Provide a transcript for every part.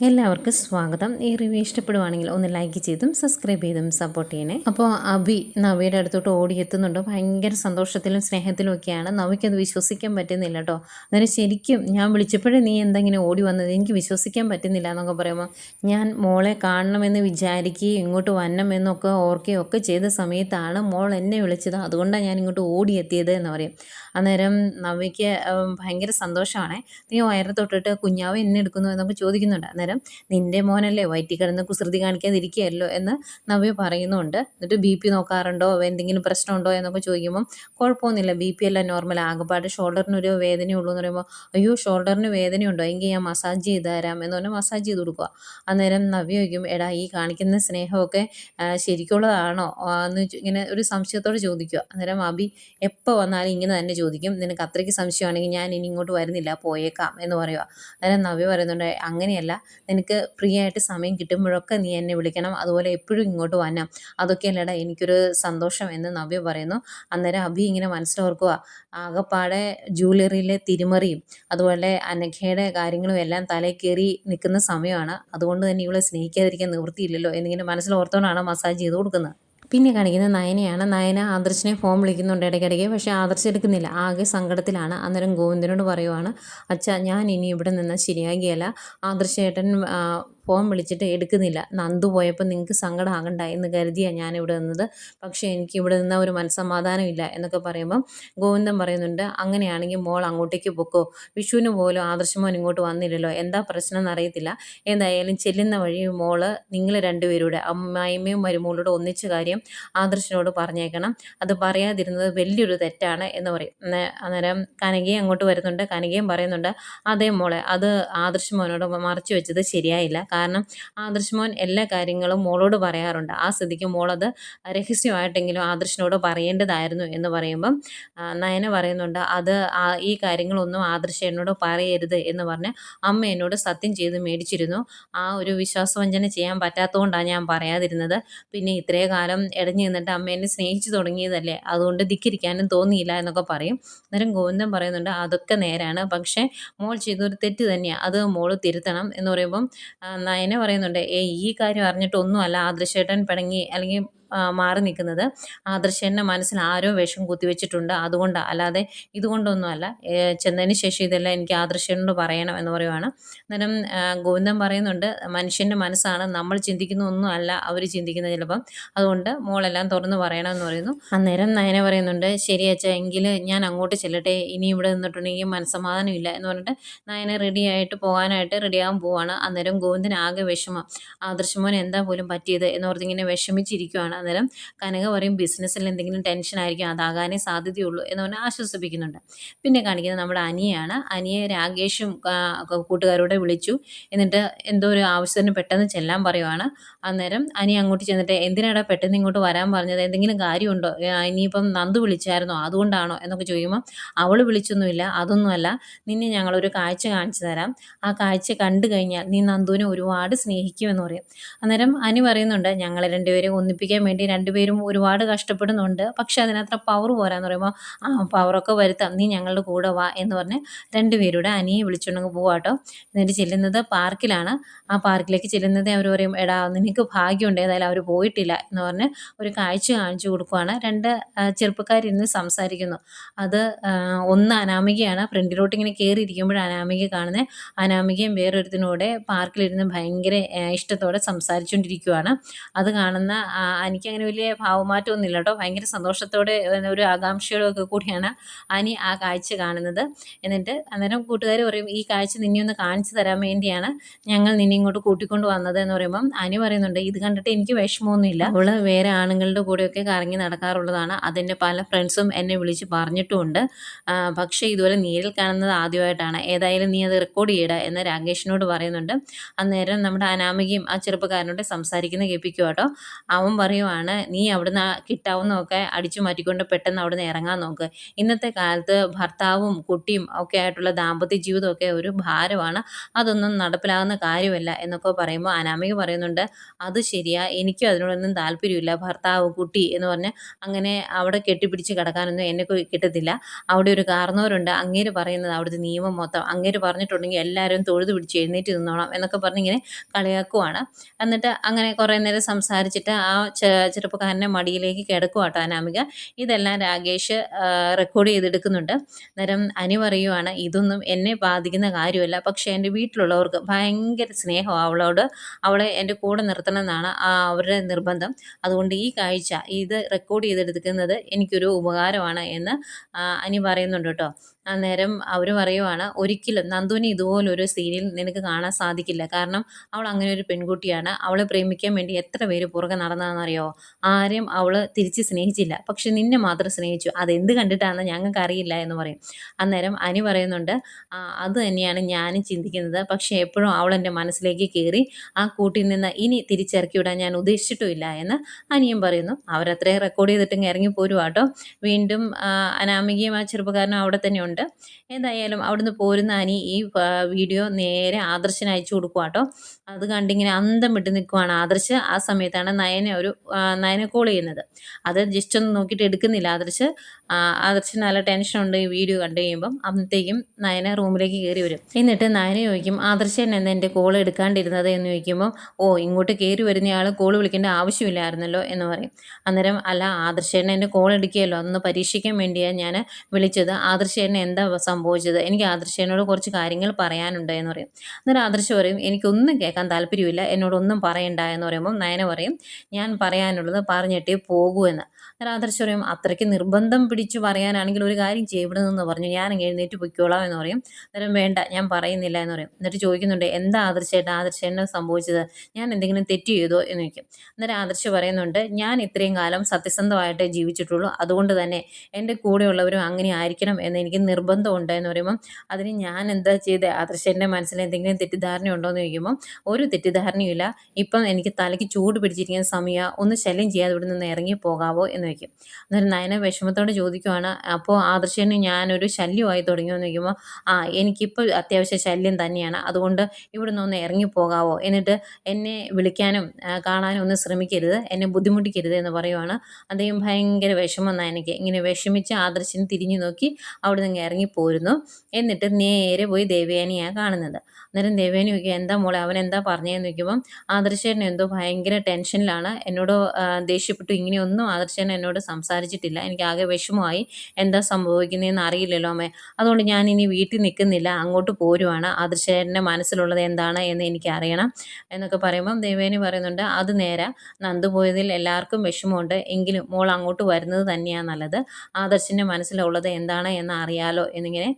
എല്ലാവർക്കും സ്വാഗതം. ഈ റിവ്യൂ ഇഷ്ടപ്പെടുവാണെങ്കിൽ ഒന്ന് ലൈക്ക് ചെയ്തും സബ്സ്ക്രൈബ് ചെയ്തും സപ്പോർട്ട് ചെയ്യണേ. അപ്പോൾ അഭി നവിയുടെ അടുത്തോട്ട് ഓടിയെത്തുന്നുണ്ട് ഭയങ്കര സന്തോഷത്തിലും സ്നേഹത്തിലും ഒക്കെയാണ്. നവിക്കത് വിശ്വസിക്കാൻ പറ്റുന്നില്ല കേട്ടോ അന്നേരം ശരിക്കും ഞാൻ വിളിച്ചപ്പോഴേ നീ എന്തെങ്കിലും ഓടി വന്നത് എനിക്ക് വിശ്വസിക്കാൻ പറ്റുന്നില്ല എന്നൊക്കെ പറയുമ്പോൾ ഞാൻ മോളെ കാണണമെന്ന് വിചാരിക്കുകയും ഇങ്ങോട്ട് വരണമെന്നൊക്കെ ഓർക്കുകയും ഒക്കെ ചെയ്ത സമയത്താണ് മോൾ എന്നെ വിളിച്ചത്. അതുകൊണ്ടാണ് ഞാൻ ഇങ്ങോട്ട് ഓടിയെത്തിയത് എന്ന് പറയും. അന്നേരം നവിക്ക് ഭയങ്കര സന്തോഷമാണ് നീ വയറ് തൊട്ടിട്ട് കുഞ്ഞാവ് എന്നെ എടുക്കുന്നു എന്നൊക്കെ ചോദിക്കുന്നുണ്ട്. അന്നേരം നിന്റെ മോനല്ലേ? വയറ്റിൽ കിടന്ന് കുസൃതി കാണിക്കാതിരിക്കുകയല്ലോ എന്ന് നവ്യ പറയുന്നുണ്ട്. എന്നിട്ട് ബി പി നോക്കാറുണ്ടോ? എന്തെങ്കിലും പ്രശ്നമുണ്ടോ എന്നൊക്കെ ചോദിക്കുമ്പം കുഴപ്പമൊന്നുമില്ല. ബി പി എല്ലാം നോർമൽ ആകെപ്പാട് ഷോൾഡറിനൊരു വേദനയുള്ളൂ എന്ന് പറയുമ്പോൾ അയ്യോ ഷോൾഡറിന് വേദനയുണ്ടോ? എങ്കിൽ ഞാൻ മസാജ് ചെയ്ത് തരാം എന്ന് പറഞ്ഞാൽ മസാജ് ചെയ്ത് കൊടുക്കുക. അന്നേരം നവ്യ ചോദിക്കും എടാ ഈ കാണിക്കുന്ന സ്നേഹമൊക്കെ ശരിക്കുള്ളതാണോ? എന്ന് ഇങ്ങനെ ഒരു സംശയത്തോടെ ചോദിക്കുക. അന്നേരം അബി എപ്പോൾ വന്നാലും ഇങ്ങനെ തന്നെ ചോദിക്കും. നിനക്ക് അത്രയ്ക്ക് സംശയമാണെങ്കിൽ ഞാൻ ഇനി ഇങ്ങോട്ട് വരുന്നില്ല. പോയേക്കാം എന്ന് പറയുക. അന്നേരം നവ്യ പറയുന്നുണ്ട് അങ്ങനെയല്ല. നിനക്ക് ഫ്രീ ആയിട്ട് സമയം കിട്ടുമ്പോഴൊക്കെ നീ എന്നെ വിളിക്കണം. അതുപോലെ എപ്പോഴും ഇങ്ങോട്ട് വരണം അതൊക്കെയല്ലേടാ എനിക്കൊരു സന്തോഷം എന്ന് നവ്യ പറയുന്നു. അന്നേരം അഭി ഇങ്ങനെ മനസ്സിലോർക്കുക ആകെപ്പാടെ ജൂവലറിയിലെ തിരിമറിയും അതുപോലെ അനഘയുടെ കാര്യങ്ങളും എല്ലാം തലയിൽ കയറി നിൽക്കുന്ന സമയമാണ്. അതുകൊണ്ട് തന്നെ ഇവളെ സ്നേഹിക്കാതിരിക്കാൻ നിവൃത്തിയില്ലല്ലോ എന്നിങ്ങനെ മനസ്സിലോർത്തോണ്ടാണ് മസാജ് ചെയ്ത് കൊടുക്കുന്നത്. പിന്നെ കാണിക്കുന്നത് നയനയാണ്. നയന ആദർശിനെ ഫോൺ വിളിക്കുന്നുണ്ട് ഇടയ്ക്കിടയ്ക്ക് പക്ഷേ ആദർശ് എടുക്കുന്നില്ല. ആകെ സങ്കടത്തിലാണ്. അന്നേരം ഗോവിന്ദനോട് പറയുവാണ് അച്ഛാ ഞാൻ ഇനി ഇവിടെ നിന്ന് ശരിയാകിയല്ല. ആദർശേട്ടൻ ഫോൺ വിളിച്ചിട്ട് എടുക്കുന്നില്ല. നന്ദു പോയപ്പോൾ നിങ്ങൾക്ക് സങ്കടം ആകണ്ട എന്ന് കരുതിയാണ് ഞാൻ ഇവിടെ നിന്നത്. പക്ഷേ എനിക്ക് ഇവിടെ നിന്ന ഒരു മനസ്സമാധാനം ഇല്ല എന്നൊക്കെ പറയുമ്പം ഗോവിന്ദൻ പറയുന്നുണ്ട് അങ്ങനെയാണെങ്കിൽ മോൾ അങ്ങോട്ടേക്ക് പൊക്കോ. വിഷുവിന് പോലും ആദർശമോൻ ഇങ്ങോട്ട് വന്നില്ലല്ലോ. എന്താ പ്രശ്നം എന്നറിയത്തില്ല എന്തായാലും ചെല്ലുന്ന വഴി മോൾ നിങ്ങൾ രണ്ടുപേരൂടെ അമ്മായിമ്മയും മരുമോളോട് ഒന്നിച്ച കാര്യം ആദർശനോട് പറഞ്ഞേക്കണം. അത് പറയാതിരുന്നത് വലിയൊരു തെറ്റാണ് എന്ന് പറയും. അന്നേ- അന്നേരം കനകയും അങ്ങോട്ട് വരുന്നുണ്ട്. കനകയും പറയുന്നുണ്ട് അതേ മോളെ അത് ആദർശ് മോനോട് മറച്ചു വെച്ചത് ശരിയായില്ല. കാരണം ആദർശ് എല്ലാ കാര്യങ്ങളും മോളോട് പറയാറുണ്ട്. ആ സ്ഥിതിക്ക് മോളത് രഹസ്യമായിട്ടെങ്കിലും ആദർശിനോട് പറയേണ്ടതായിരുന്നു എന്ന് പറയുമ്പം നയന പറയുന്നുണ്ട് അത് ഈ കാര്യങ്ങളൊന്നും ആദർശ എന്നോട് പറയരുത് എന്ന് പറഞ്ഞ് അമ്മ എന്നോട് സത്യം ചെയ്ത് മേടിച്ചിരുന്നു. ആ ഒരു വിശ്വാസവഞ്ചന ചെയ്യാൻ പറ്റാത്തതുകൊണ്ടാണ് ഞാൻ പറയാതിരുന്നത്. പിന്നെ ഇത്രേ കാലം ഇടഞ്ഞു നിന്നിട്ട് അമ്മ എന്നെ സ്നേഹിച്ചു തുടങ്ങിയതല്ലേ? അതുകൊണ്ട് ധിക്കരിക്കാനും തോന്നിയില്ല എന്നൊക്കെ പറയും. അന്നേരം ഗോവിന്ദൻ പറയുന്നുണ്ട് അതൊക്കെ നേരാണ്. പക്ഷേ മോൾ ചെയ്തൊരു തെറ്റ് തന്നെയാണ് അത് മോൾ തിരുത്തണം എന്ന് പറയുമ്പം നയന പറയുന്നുണ്ട് ഏ ഈ കാര്യം അറിഞ്ഞിട്ടൊന്നുമല്ല ആദർശേട്ടൻ പിണങ്ങി അല്ലെങ്കിൽ മാറി നിൽക്കുന്നത്. ആദർശേന്റെ മനസ്സിൽ ആരോ വിഷം കുത്തിവെച്ചിട്ടുണ്ട്. അതുകൊണ്ട് അല്ലാതെ ഇതുകൊണ്ടൊന്നുമല്ല. ചെന്നതിന് ശേഷം ഇതെല്ലാം എനിക്ക് ആദർശനോട് പറയണം എന്ന് പറയുവാണ്. അന്നേരം ഗോവിന്ദൻ പറയുന്നുണ്ട് മനുഷ്യന്റെ മനസ്സാണ്. നമ്മൾ ചിന്തിക്കുന്ന ഒന്നും അല്ല അവർ ചിന്തിക്കുന്നത് ചിലപ്പം. അതുകൊണ്ട് മോളെല്ലാം തുറന്ന് പറയണം എന്ന് പറയുന്നു. അന്നേരം നയന പറയുന്നുണ്ട് ശരി അച്ഛാ എങ്കിൽ ഞാൻ അങ്ങോട്ട് ചെല്ലട്ടെ. ഇനി ഇവിടെ നിന്നിട്ടുണ്ടെങ്കിൽ മനസ്സമാധാനം ഇല്ല. എന്ന് പറഞ്ഞിട്ട് നയന റെഡി ആയിട്ട് പോകാനായിട്ട് റെഡിയാകാൻ പോവാണ്. അന്നേരം ഗോവിന്ദൻ ആകെ വിഷമം. ആദർശമോൻ എന്താ പോലും പറ്റിയത്? എന്ന് പറഞ്ഞിങ്ങനെ വിഷമിച്ചിരിക്കുവാണ്. അന്നേരം കനക പറയും ബിസിനസ്സിൽ എന്തെങ്കിലും ടെൻഷൻ ആയിരിക്കും അതാകാനേ സാധ്യതയുള്ളൂ എന്ന് പറഞ്ഞാൽ ആശ്വസിപ്പിക്കുന്നുണ്ട്. പിന്നെ കാണിക്കുന്നത് നമ്മുടെ അനിയാണ്. അനിയെ രാകേഷും കൂട്ടുകാരോടെ വിളിച്ചു. എന്നിട്ട് എന്തോ ഒരു ആവശ്യത്തിന് പെട്ടെന്ന് ചെല്ലാൻ പറയുവാണ്. അന്നേരം അനി അങ്ങോട്ട് ചെന്നിട്ട് എന്തിനാടാ പെട്ടെന്ന് ഇങ്ങോട്ട് വരാൻ പറഞ്ഞത്? എന്തെങ്കിലും കാര്യമുണ്ടോ? ഇനിയിപ്പം നന്ദു വിളിച്ചായിരുന്നോ? അതുകൊണ്ടാണോ? എന്നൊക്കെ ചോദിക്കുമ്പോൾ അവൾ വിളിച്ചൊന്നുമില്ല. അതൊന്നുമല്ല. നിന്നെ ഞങ്ങളൊരു കാഴ്ച കാണിച്ചു തരാം. ആ കാഴ്ച കണ്ടു കഴിഞ്ഞാൽ നീ നന്ദുവിനെ ഒരുപാട് സ്നേഹിക്കുമെന്ന് പറയും. അന്നേരം അനി പറയുന്നുണ്ട് ഞങ്ങളെ രണ്ടുപേരെ ഒന്നിപ്പിക്കാൻ വേണ്ടി രണ്ടുപേരും ഒരുപാട് കഷ്ടപ്പെടുന്നുണ്ട്. പക്ഷെ അതിനത്ര പവർ പോരാന്ന് പറയുമ്പോൾ ആ പവറൊക്കെ വരുത്താം. നീ ഞങ്ങളുടെ കൂടെ വാ എന്ന് പറഞ്ഞ് രണ്ടുപേരുടെ അനിയെ വിളിച്ചുണ്ടെങ്കിൽ പോവാട്ടോ എന്നിട്ട് ചെല്ലുന്നത് പാർക്കിലാണ് ആ പാർക്കിലേക്ക് ചെല്ലുന്നത് അവർ പറയും എടാ നിനക്ക് ഭാഗ്യമുണ്ട് ഏതായാലും അവർ പോയിട്ടില്ല എന്ന് പറഞ്ഞ് ഒരു കാഴ്ച കാണിച്ചു കൊടുക്കുവാണ്. രണ്ട് ചെറുപ്പക്കാരിന്ന് സംസാരിക്കുന്നു. അത് ഒന്ന് അനാമികയാണ്. ഫ്രണ്ടിലോട്ട് ഇങ്ങനെ കയറിയിരിക്കുമ്പോഴാണ് അനാമിക കാണുന്നത് അനാമികയും വേറൊരുത്തിനൂടെ പാർക്കിലിരുന്ന് ഭയങ്കര ഇഷ്ടത്തോടെ സംസാരിച്ചുകൊണ്ടിരിക്കുവാണ് അത് കാണുന്ന എനിക്കങ്ങനെ വലിയ ഭാവമാറ്റമൊന്നുമില്ല കേട്ടോ. ഭയങ്കര സന്തോഷത്തോടെ ഒരു ആകാംക്ഷയോടെ ഒക്കെ കൂടിയാണ് അനി ആ കാഴ്ച കാണുന്നത്. എന്നിട്ട് അന്നേരം കൂട്ടുകാർ പറയും ഈ കാഴ്ച നിന്നെ ഒന്ന് കാണിച്ചു തരാൻ വേണ്ടിയാണ് ഞങ്ങൾ നിന്നെ ഇങ്ങോട്ട് കൂട്ടിക്കൊണ്ട് വന്നത് എന്ന് പറയുമ്പം അനി പറയുന്നുണ്ട്. ഇത് കണ്ടിട്ട് എനിക്ക് വിഷമമൊന്നുമില്ല. അവൾ വേറെ ആണുങ്ങളുടെ കൂടെയൊക്കെ കറങ്ങി നടക്കാറുള്ളതാണ്. അതിന്റെ പല ഫ്രണ്ട്സും എന്നെ വിളിച്ച് പറഞ്ഞിട്ടുമുണ്ട്. പക്ഷെ ഇതുപോലെ നേരിൽ കാണുന്നത് ആദ്യമായിട്ടാണ്. ഏതായാലും നീ അത് റെക്കോർഡ് ചെയ്യട എന്ന് രാകേഷിനോട് പറയുന്നുണ്ട്. അന്നേരം നമ്മുടെ അനാമികയും ആ ചെറുപ്പക്കാരനോട് സംസാരിക്കുന്ന കേൾപ്പിക്കുക കേട്ടോ. അവൻ പറയുവാണ് നീ അവിടുന്ന് കിട്ടാവുന്നതൊക്കെ അടിച്ചു മാറ്റിക്കൊണ്ട് പെട്ടെന്ന് അവിടുന്ന് ഇറങ്ങാൻ നോക്ക്. ഇന്നത്തെ കാലത്ത് ഭർത്താവും കുട്ടിയും ഒക്കെ ആയിട്ടുള്ള ദാമ്പത്യ ജീവിതമൊക്കെ ഒരു ഭാരമാണ്. അതൊന്നും നടപ്പിലാകുന്ന കാര്യമല്ല എന്നൊക്കെ പറയുമ്പോൾ അനാമിക പറയുന്നുണ്ട് അത് ശരിയാ എനിക്കും അതിനോടൊന്നും താല്പര്യമില്ല ഭർത്താവ് കുട്ടി എന്ന് പറഞ്ഞ് അങ്ങനെ അവിടെ കെട്ടിപ്പിടിച്ച് കിടക്കാനൊന്നും എന്നെ കിട്ടത്തില്ല. അവിടെ ഒരു കാരണവരുണ്ട് അങ്ങേര് പറയുന്നത് അവിടുത്തെ നിയമം മൊത്തം. അങ്ങേര് പറഞ്ഞിട്ടുണ്ടെങ്കിൽ എല്ലാവരും തൊഴുത് പിടിച്ച് എഴുന്നേറ്റ് നിന്നോണം എന്നൊക്കെ പറഞ്ഞ് ഇങ്ങനെ കളിയാക്കുവാണ്. എന്നിട്ട് അങ്ങനെ കുറേ നേരം സംസാരിച്ചിട്ട് ആ ചെറുപ്പക്കാരനെ മടിയിലേക്ക് കിടക്കുവാട്ടോ അനാമിക. ഇതെല്ലാം രാകേഷ് റെക്കോർഡ് ചെയ്തെടുക്കുന്നുണ്ട്. നേരം അനി പറയുവാണ് ഇതൊന്നും എന്നെ ബാധിക്കുന്ന കാര്യമല്ല. പക്ഷേ എന്റെ വീട്ടിലുള്ളവർക്ക് ഭയങ്കര സ്നേഹമാണ് അവളോട്. അവളെ എന്റെ കൂടെ നിർത്തണം എന്നാണ് ആ അവരുടെ നിർബന്ധം. അതുകൊണ്ട് ഈ കാഴ്ച ഇത് റെക്കോർഡ് ചെയ്തെടുക്കുന്നത് എനിക്കൊരു ഉപകാരമാണ് എന്ന് അനി പറയുന്നുണ്ട് കേട്ടോ. അന്നേരം അവർ പറയുവാണ് ഒരിക്കലും നന്ദുവിനെ ഇതുപോലൊരു സീരിയൽ നിനക്ക് കാണാൻ സാധിക്കില്ല. കാരണം അവൾ അങ്ങനെ ഒരു പെൺകുട്ടിയാണ്. അവളെ പ്രേമിക്കാൻ വേണ്ടി എത്ര പേര് പുറകെ നടന്നതെന്നറിയോ ആരെയും അവൾ തിരിച്ച് സ്നേഹിച്ചില്ല. പക്ഷെ നിന്നെ മാത്രം സ്നേഹിച്ചു. അതെന്ത് കണ്ടിട്ടാണെന്ന് ഞങ്ങൾക്ക് അറിയില്ല എന്ന് പറയും. അന്നേരം അനി പറയുന്നുണ്ട് അത് തന്നെയാണ് ഞാനും ചിന്തിക്കുന്നത്. പക്ഷേ എപ്പോഴും അവൾ എന്റെ മനസ്സിലേക്ക് കയറി ആ കൂട്ടിൽ നിന്ന് ഇനി തിരിച്ചിറക്കി വിടാൻ ഞാൻ ഉദ്ദേശിച്ചിട്ടുമില്ല എന്ന് അനിയും പറയുന്നു. അവരത്രയും റെക്കോർഡ് ചെയ്തിട്ട് ഇറങ്ങി പോരുവാട്ടോ വീണ്ടും അനാമികയും ആ ചെറുപ്പക്കാരനും അവിടെ തന്നെ ഉണ്ട്. ഏതായാലും അവിടുന്ന് പോരുന്ന അനി ഈ വീഡിയോ നേരെ ആദർശന് അയച്ചു കൊടുക്കുക കേട്ടോ അത് കണ്ടിങ്ങനെ അന്തം വിട്ട് നിൽക്കുവാണ്. ആദർശ് ആ സമയത്താണ് നയനെ ഒരു നയനെ കോൾ ചെയ്യുന്നത്. അത് ജസ്റ്റ് ഒന്ന് നോക്കിയിട്ട് എടുക്കുന്നില്ല ആദർശ്. ആദർശ് നല്ല ടെൻഷൻ ഉണ്ട് ഈ വീഡിയോ കണ്ടു കഴിയുമ്പം. അന്നത്തേക്കും നയനെ റൂമിലേക്ക് കയറി വരും. എന്നിട്ട് നയനെ ചോദിക്കും ആദർശൻ എന്ന് എന്റെ കോൾ എടുക്കാണ്ടിരുന്നത്? എന്ന് ചോദിക്കുമ്പോൾ ഓ ഇങ്ങോട്ട് കയറി വരുന്നയാൾ കോൾ വിളിക്കേണ്ട ആവശ്യമില്ലായിരുന്നല്ലോ? എന്ന് പറയും. അന്നേരം അല്ല ആദർശേട്ടൻ എന്റെ കോൾ എടുക്കുകയല്ലോ. അന്ന് പരീക്ഷിക്കാൻ വേണ്ടിയാണ് ഞാൻ വിളിച്ചത്. ആദർശേട്ടന് എന്താ സംഭവിച്ചത്? എനിക്ക് ആദർശേനോട് കുറച്ച് കാര്യങ്ങൾ പറയാനുണ്ട് എന്ന് പറയും. എന്നിട്ട് ആദർശ പറയും എനിക്കൊന്നും കേൾക്കാൻ താല്പര്യമില്ല. എന്നോടൊന്നും പറയണ്ട എന്ന് പറയുമ്പോൾ നയന പറയും ഞാൻ പറയാനുള്ളത് പറഞ്ഞിട്ടേ പോകൂ എന്ന്. പറയും അത്രയ്ക്ക് നിർബന്ധം പിടിച്ചു പറയാനാണെങ്കിൽ ഒരു കാര്യം ചെയ്യവിടെ നിന്ന് പറഞ്ഞു. ഞാൻ എഴുന്നേറ്റ് പൊയ്ക്കോളാം എന്ന് പറയും. അന്നേരം വേണ്ട ഞാൻ പറയുന്നില്ല എന്ന് പറയും. എന്നിട്ട് ചോദിക്കുന്നുണ്ട് എന്താ ആദർശേട്ട? ആദർശേട്ടനെ സംഭവിച്ചത്? ഞാൻ എന്തെങ്കിലും തെറ്റ് ചെയ്തോ? എന്ന് ചോദിക്കും. അന്നേരം ആദർശ് പറയുന്നുണ്ട് ഞാൻ ഇത്രയും കാലം സത്യസന്ധമായിട്ടേ ജീവിച്ചിട്ടുള്ളൂ. അതുകൊണ്ട് തന്നെ എന്റെ കൂടെയുള്ളവരും അങ്ങനെ ആയിരിക്കണം എന്ന് എനിക്ക് നിർബന്ധമുണ്ട് എന്ന് പറയുമ്പം അതിന് ഞാൻ എന്താ ചെയ്ത്? ആദർശേട്ടന്റെ മനസ്സിൽ എന്തെങ്കിലും തെറ്റിദ്ധാരണ ഉണ്ടോ എന്ന് ചോദിക്കുമ്പം ഒരു തെറ്റിദ്ധാരണയുമില്ല ഇപ്പം എനിക്ക് തലയ്ക്ക് ചൂട് പിടിച്ചിരിക്കുന്ന സമയം ഒന്ന് ശല്യം ചെയ്യാതെ ഇവിടെ നിന്ന് ഇറങ്ങി പോകാവോ എന്ന് ചോദിക്കും അന്നേരം നയന വിഷമത്തോടെ ചോദിക്കുവാണ് അപ്പോൾ ആദർശന് ഞാനൊരു ശല്യമായി തുടങ്ങിയെന്ന് വയ്ക്കുമ്പോൾ ആ എനിക്കിപ്പോൾ അത്യാവശ്യം ശല്യം തന്നെയാണ്. അതുകൊണ്ട് ഇവിടെ നിന്ന് ഒന്ന് ഇറങ്ങി പോകാവോ? എന്നിട്ട് എന്നെ വിളിക്കാനും കാണാനും ഒന്ന് ശ്രമിക്കരുത്. എന്നെ ബുദ്ധിമുട്ടിക്കരുത് എന്ന് പറയുവാണ്. അദ്ദേഹം ഭയങ്കര വിഷമം നയനയ്ക്ക്. ഇങ്ങനെ വിഷമിച്ച് ആദർശന് തിരിഞ്ഞു നോക്കി അവിടെ നിന്ന് ഇറങ്ങി പോരുന്നു. എന്നിട്ട് നേരെ പോയി ദേവയാനിയാണ് കാണുന്നത്. അന്നേരം ദേവയാനി ചോദിക്കുക എന്താ മോളെ അവൻ എന്താ പറഞ്ഞതെന്ന് ചോദിക്കുമ്പം ആദർശേട്ടൻ എന്തോ ഭയങ്കര ടെൻഷനിലാണ്. എന്നോട് ദേഷ്യപ്പെട്ടു. ഇങ്ങനെയൊന്നും ആദർശേട്ടൻ എന്നോട് സംസാരിച്ചിട്ടില്ല. എനിക്ക് ആകെ വിഷമമായി. എന്താ സംഭവിക്കുന്നതെന്ന് അറിയില്ലല്ലോ അമ്മേ. അതുകൊണ്ട് ഞാൻ ഇനി വീട്ടിൽ നിൽക്കുന്നില്ല. അങ്ങോട്ട് പോരുവാണ്. ആദർശേരന്റെ മനസ്സിലുള്ളത് എന്താണ് എന്ന് എനിക്ക് അറിയണം എന്നൊക്കെ പറയുമ്പം ദേവേനി പറയുന്നുണ്ട് അത് നേരെ. നന്ദു പോയതിൽ എല്ലാവർക്കും വിഷമമുണ്ട്. എങ്കിലും മോൾ അങ്ങോട്ട് വരുന്നത് തന്നെയാണ് നല്ലത്. ആദർശിന്റെ മനസ്സിലുള്ളത് എന്താണ് എന്ന് അറിയാലോ എന്നിങ്ങനെ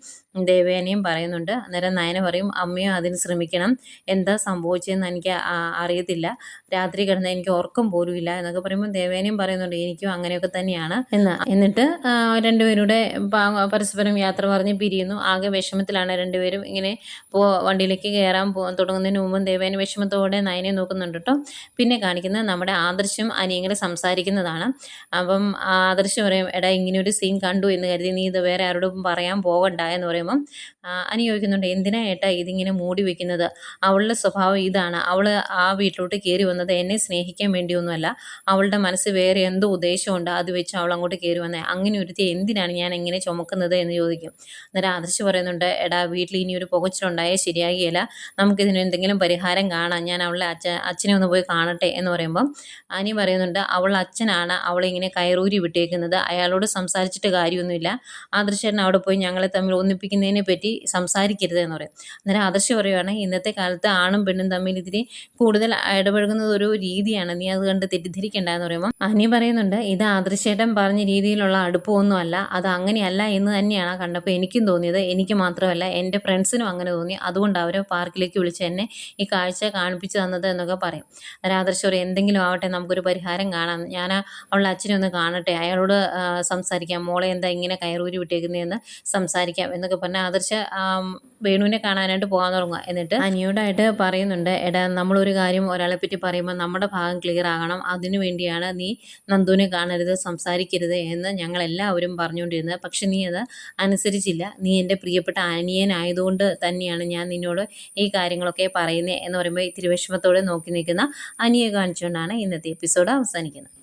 ദേവേനയും പറയുന്നുണ്ട്. അന്നേരം നയന പറയും അമ്മയും അതിന് ശ്രമിക്കണം. എന്താ സംഭവിച്ചതെന്ന് എനിക്ക് അറിയത്തില്ല. രാത്രി കിടന്ന് എനിക്ക് ഉറക്കം പോലും ഇല്ല എന്നൊക്കെ പറയുമ്പോൾ ദേവേനയും പറയുന്നുണ്ട് എനിക്കും അങ്ങനെയൊക്കെ തന്നെയാണ്. എന്ന് എന്നിട്ട് രണ്ടുപേരുടെ പരസ്പരം യാത്ര പറഞ്ഞ് പിരിയുന്നു. ആകെ വിഷമത്തിലാണ് രണ്ടുപേരും ഇങ്ങനെ പോ വണ്ടിയിലേക്ക് കയറാൻ പോ തുടങ്ങുന്നതിന് മുമ്പ് ദേവേന വിഷമത്തോടെ നയനെ നോക്കുന്നുണ്ട് കേട്ടോ. പിന്നെ കാണിക്കുന്നത് നമ്മുടെ ആദർശം അനിയങ്ങൾ സംസാരിക്കുന്നതാണ്. അപ്പം ആദർശം പറയും എടാ ഇങ്ങനെ ഒരു സീൻ കണ്ടു എന്ന് കരുതി നീ ഇത് വേറെ ആരോടും പറയാൻ പോകണ്ട എന്ന് പറയുമ്പം അനി ചോദിക്കുന്നുണ്ട് എന്തിനാ ഏട്ടാ ഇതിങ്ങനെ മൂടി വെക്കുന്നത്? അവളുടെ സ്വഭാവം ഇതാണ്. അവൾ ആ വീട്ടിലോട്ട് കയറി വന്നത് എന്നെ സ്നേഹിക്കാൻ വേണ്ടിയൊന്നുമല്ല. അവളുടെ മനസ്സ് വേറെ എന്തോ ഉദ്ദേശമുണ്ട് അത് വെച്ച് അവൾ അങ്ങോട്ട് കയറി വന്നേ. അങ്ങനെ ഒരുത്തി എന്തിനാണ് ഞാൻ എങ്ങനെ ചുമക്കുന്നത്? എന്ന് ചോദിക്കും. അന്നേരം ആദർശ് പറയുന്നുണ്ട് എടാ വീട്ടിൽ ഇനി ഒരു പുകച്ചിലുണ്ടായാൽ ശരിയാകില്ല നമുക്കിതിന് എന്തെങ്കിലും പരിഹാരം കാണാം. ഞാൻ അവളെ അച്ഛ അച്ഛനെ ഒന്ന് പോയി കാണട്ടെ. എന്ന് പറയുമ്പം അനി പറയുന്നുണ്ട് അവൾ അച്ഛനാണ്. അവളെ ഇങ്ങനെ കയറൂരി വിട്ടേക്കുന്നത്. അയാളോട് സംസാരിച്ചിട്ട് കാര്യമൊന്നുമില്ല. ആദർശേട്ടൻ അവിടെ പോയി ഞങ്ങളെ തമ്മിൽ ഒന്നിപ്പിക്കുന്നതിനെ പറ്റി സംസാരിക്കരുത് എന്ന് പറയും. അന്നേരം ആദർശ് പറയുവാണ് ഇന്നത്തെ കാലത്ത് ആണും പെണ്ണും തമ്മിൽ ഇതിരി കൂടുതൽ ഇടപഴകുന്നത് ഒരു രീതിയാണ്. നീ അത് കണ്ട് തെറ്റിദ്ധരിക്കേണ്ട എന്ന് പറയുമ്പോൾ അനി പറയുന്നുണ്ട് ഇത് ആദർശേട്ടൻ പറഞ്ഞ രീതിയിലുള്ള അടുപ്പമൊന്നുമല്ല. അത് അങ്ങനെയല്ല എന്ന് തന്നെയാണ് കണ്ടപ്പോൾ എനിക്കും തോന്നിയത്. എനിക്ക് മാത്രമല്ല എന്റെ ഫ്രണ്ട്സിനും അങ്ങനെ തോന്നി. അതുകൊണ്ട് അവർ പാർക്കിലേക്ക് വിളിച്ച് എന്നെ ഈ കാഴ്ച കാണിപ്പിച്ചു തന്നത് എന്നൊക്കെ പറയും. ആദർശ് എന്തെങ്കിലും ആവട്ടെ നമുക്കൊരു പരിഹാരം കാണാം. ഞാൻ അവളുടെ അച്ഛനെ ഒന്ന് കാണട്ടെ. അയാളോട് സംസാരിക്കാം. മോളെ എന്താ ഇങ്ങനെ കയറൂരി വിട്ടേക്കുന്നതെന്ന് സംസാരിക്കാം എന്നൊക്കെ പറഞ്ഞാൽ ആദർശ വേണുവിനെ കാണാനായിട്ട് പോകാൻ തുടങ്ങുക. എന്നിട്ട് അനിയോടായിട്ട് പറയുന്നുണ്ട് എടാ നമ്മളൊരു കാര്യം ഒരാളെ പറ്റി പറയുമ്പോൾ നമ്മുടെ ഭാഗം ക്ലിയർ ആകണം. അതിനു വേണ്ടിയാണ് നീ നന്ദുവിനെ കാണരുത് സംസാരിക്കരുത് എന്ന് ഞങ്ങൾ എല്ലാവരും പറഞ്ഞുകൊണ്ടിരുന്നത്. പക്ഷെ നീ അത് അനുസരിച്ചില്ല. നീ എന്റെ പ്രിയപ്പെട്ട അനിയനായതുകൊണ്ട് തന്നെയാണ് ഞാൻ നിന്നോട് ഈ കാര്യങ്ങളൊക്കെ പറയുന്നത് എന്ന് പറയുമ്പോൾ ഇത്തിരി വിഷമത്തോടെ നോക്കി നിൽക്കുന്ന അനിയെ കാണിച്ചുകൊണ്ടാണ് ഇന്നത്തെ എപ്പിസോഡ് അവസാനിക്കുന്നത്.